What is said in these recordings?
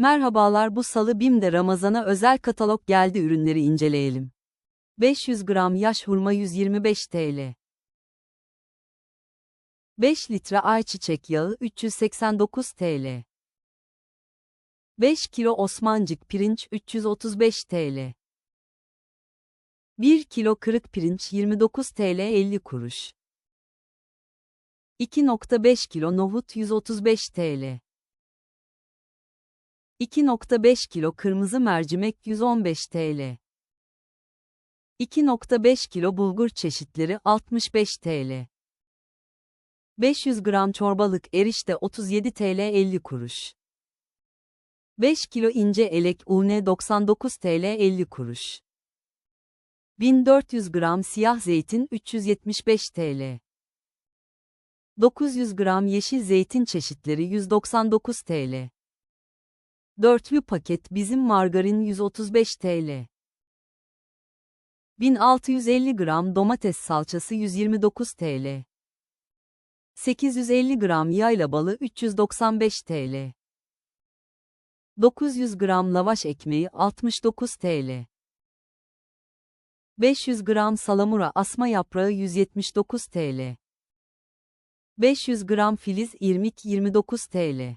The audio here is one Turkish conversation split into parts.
Merhabalar bu salı BİM'de Ramazan'a özel katalog geldi ürünleri inceleyelim. 500 gram yaş hurma 125 TL. 5 litre ayçiçek yağı 389 TL. 5 kilo Osmancık pirinç 335 TL. 1 kilo kırık pirinç 29 TL 50 kuruş. 2.5 kilo nohut 135 TL. 2.5 kilo kırmızı mercimek 115 TL. 2.5 kilo bulgur çeşitleri 65 TL. 500 gram çorbalık erişte 37 TL 50 kuruş. 5 kilo ince elek une 99 TL 50 kuruş. 1400 gram siyah zeytin 375 TL. 900 gram yeşil zeytin çeşitleri 199 TL. Dörtlü paket bizim margarin 135 TL. 1650 gram domates salçası 129 TL. 850 gram yayla balı 395 TL. 900 gram lavaş ekmeği 69 TL. 500 gram salamura asma yaprağı 179 TL. 500 gram filiz irmik 29 TL.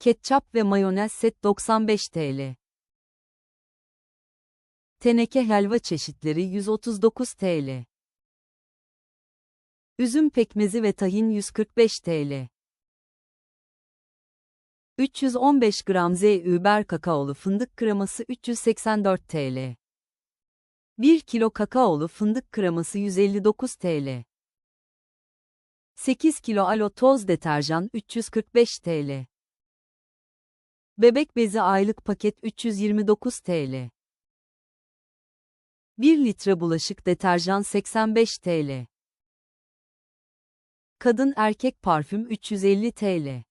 Ketçap ve mayonez set 95 TL. Teneke helva çeşitleri 139 TL. Üzüm pekmezi ve tahin 145 TL. 315 gram Z Über kakaolu fındık kreması 384 TL. 1 kilo kakaolu fındık kreması 159 TL. 8 kilo alo toz deterjan 345 TL. Bebek bezi aylık paket 329 TL. 1 litre bulaşık deterjan 85 TL. Kadın erkek parfüm 350 TL.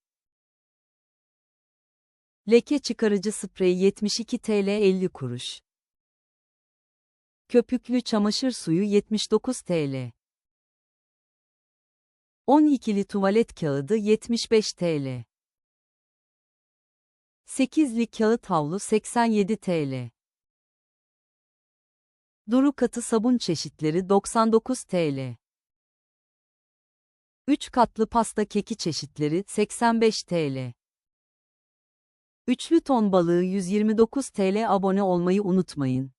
Leke çıkarıcı sprey 72 TL 50 kuruş. Köpüklü çamaşır suyu 79 TL. 12'li tuvalet kağıdı 75 TL. 8'li kağıt havlu 87 TL. Duru katı sabun çeşitleri 99 TL. 3 katlı pasta keki çeşitleri 85 TL. Üçlü ton balığı 129 TL abone olmayı unutmayın.